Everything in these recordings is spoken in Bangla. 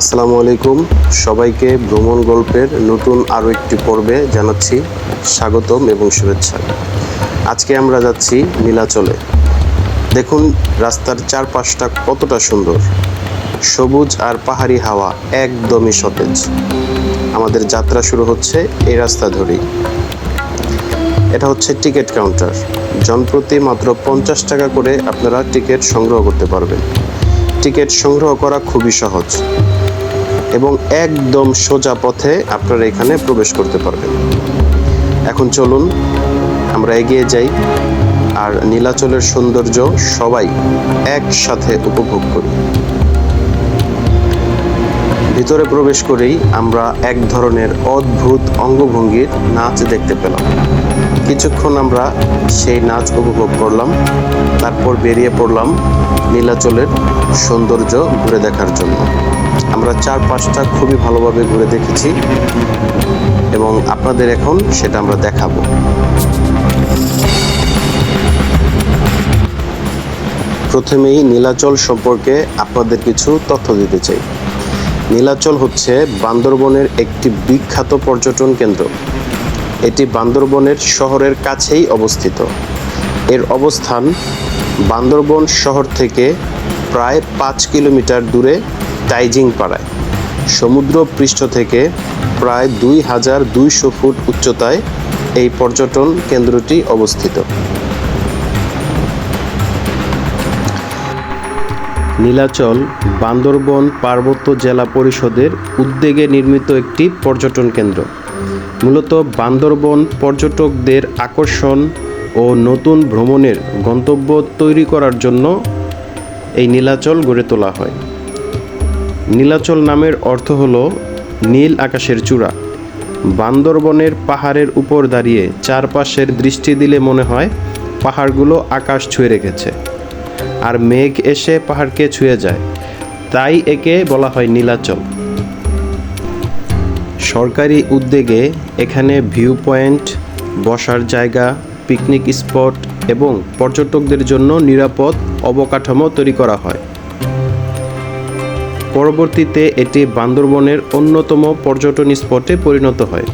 আসসালামু আলাইকুম। সবাইকে ভ্রমণ গল্পের নতুন আরও একটি পর্বে জানাচ্ছি স্বাগতম এবং শুভেচ্ছা। আজকে আমরা যাচ্ছি নীলাচলে। দেখুন, রাস্তার চারপাশটা কতটা সুন্দর। সবুজ আর পাহাড়ি হাওয়া একদমই সতেজ। আমাদের যাত্রা শুরু হচ্ছে এই রাস্তা ধরেই। এটা হচ্ছে টিকিট কাউন্টার। জনপ্রতি মাত্র পঞ্চাশ টাকা করে আপনারা টিকিট সংগ্রহ করতে পারবেন। টিকিট সংগ্রহ করা খুবই সহজ। এবং একদম সোজা পথে আপনারা এখানে প্রবেশ করতে পারবেন। এখন চলুন, আমরা এগিয়ে যাই আর নীলাচলের সৌন্দর্য সবাই একসাথে উপভোগ করি। ভিতরে প্রবেশ করেই আমরা এক ধরনের অদ্ভুত অঙ্গভঙ্গির নাচ দেখতে পেলাম। কিছুক্ষণ আমরা সেই নাচ উপভোগ করলাম, তারপর বেরিয়ে পড়লাম নীলাচলের সৌন্দর্য ঘুরে দেখার জন্য। আমরা চার পাঁচটা খুবই ভালোভাবে ঘুরে দেখেছি এবং আপনাদের এখন সেটা আমরা দেখাবো। প্রথমেই নীলাচল সম্পর্কে আপনাদের কিছু তথ্য দিতে চাই। নীলাচল হচ্ছে বান্দরবনের একটি বিখ্যাত পর্যটন কেন্দ্র। এটি বান্দরবনের শহরের কাছেই অবস্থিত। এর অবস্থান বান্দরবন শহর থেকে প্রায় পাঁচ কিলোমিটার দূরে টাইজিং পাড়ায়। সমুদ্র পৃষ্ঠ থেকে প্রায় দুই হাজার দুইশো ফুট উচ্চতায় এই পর্যটন কেন্দ্রটি অবস্থিত। নীলাচল, বান্দরবন পার্বত্য জেলা পরিষদের উদ্যোগে নির্মিত একটি পর্যটন কেন্দ্র। মূলত বান্দরবন পর্যটকদের আকর্ষণ ও নতুন ভ্রমণের গন্তব্য তৈরি করার জন্য এই নীলাচল গড়ে তোলা হয়। নীলাচল নামের অর্থ হল নীল আকাশের চূড়া। বান্দরবনের পাহাড়ের উপর দাঁড়িয়ে চারপাশের দৃষ্টি দিলে মনে হয় পাহাড়গুলো আকাশ ছুঁয়ে রেখেছে। আর মেঘ এসে পাহাড়কে ছুঁয়ে যায়। তাই একে বলা হয় নীলাচল। সরকারি উদ্যোগে এখানে ভিউ পয়েন্ট বসার জায়গা, পিকনিক স্পট এবং পর্যটকদের জন্য নিরাপদ অবকাঠামো তৈরি করা হয়। পরবর্তীতে এটি বান্দরবনের অন্যতম পর্যটন স্পটে পরিণত হয়।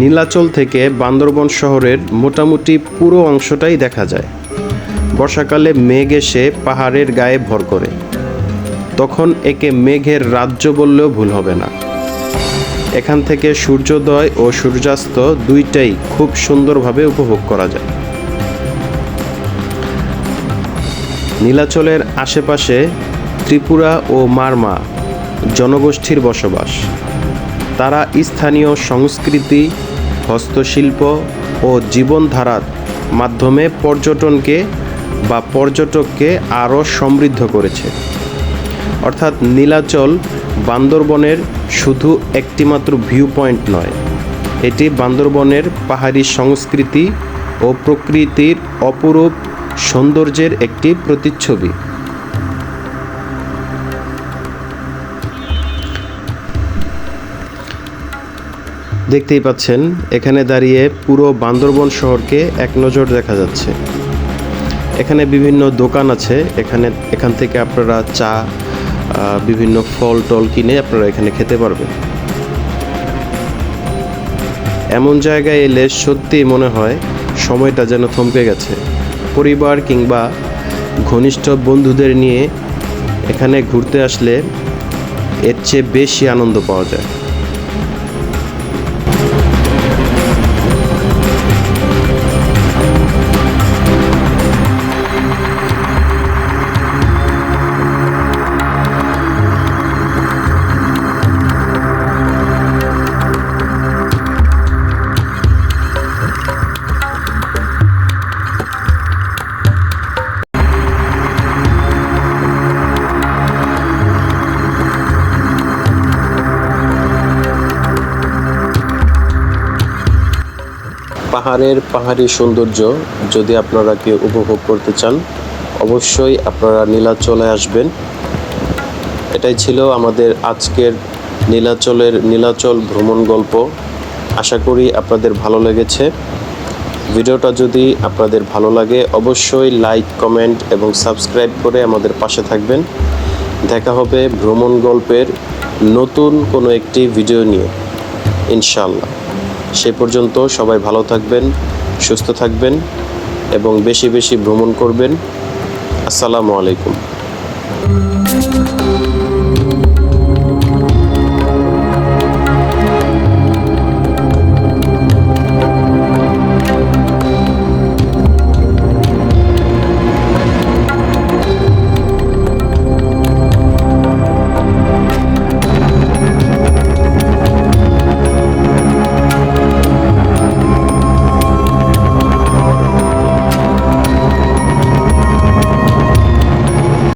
নীলাচল থেকে বান্দরবন শহরের মোটামুটি পুরো অংশটাই দেখা যায়। বর্ষাকালে মেঘ এসে পাহাড়ের গায়ে ভর করে। তখন একে মেঘের রাজ্য বললেও ভুল হবে না। এখান থেকে সূর্যোদয় ও সূর্যাস্ত দুইটাই খুব সুন্দরভাবে উপভোগ করা যায়। নীলাচলের আশেপাশে ত্রিপুরা ও মারমা জনগোষ্ঠীর বসবাস। তারা স্থানীয় সংস্কৃতি হস্তশিল্প ও জীবনধারার মাধ্যমে পর্যটনকে বা পর্যটককে আরও সমৃদ্ধ করেছে। অর্থাৎ নীলাচল বান্দরবনের শুধু একটিমাত্র ভিউ পয়েন্ট নয়, এটি বান্দরবনের পাহাড়ি সংস্কৃতি ও প্রকৃতির অপরূপ সৌন্দর্যের একটি প্রতিচ্ছবি। দেখতেই পাচ্ছেন, এখানে দাঁড়িয়ে পুরো বান্দরবন শহরকে এক নজর দেখা যাচ্ছে। এখানে বিভিন্ন দোকান আছে, এখানে, এখান থেকে আপনারা চা বিভিন্ন ফল টল কিনে আপনারা এখানে খেতে পারবেন। এমন জায়গায় এলে সত্যি মনে হয় সময়টা যেন থমকে গেছে। পরিবার কিংবা ঘনিষ্ঠ বন্ধুদের নিয়ে এখানে ঘুরতে আসলে এর চেয়ে বেশি আনন্দ পাওয়া যায়। পাহাড়ের পাহাড়ি সৌন্দর্য যদি আপনারা কেউ উপভোগ করতে চান, অবশ্যই আপনারা নীলাচলে আসবেন। এটাই ছিল আমাদের আজকের নীলাচলের নীলাচল ভ্রমণ গল্প। আশা করি আপনাদের ভালো লেগেছে। ভিডিওটা যদি আপনাদের ভালো লাগে, অবশ্যই লাইক, কমেন্ট এবং সাবস্ক্রাইব করে আমাদের পাশে থাকবেন। দেখা হবে ভ্রমণ গল্পের নতুন কোনো একটি ভিডিও নিয়ে। ইনশাল্লাহ সে পর্যন্ত সবাই ভালো থাকবেন সুস্থ থাকবেন এবং বেশি বেশি ভ্রমণ করবেন। আসসালামু আলাইকুম।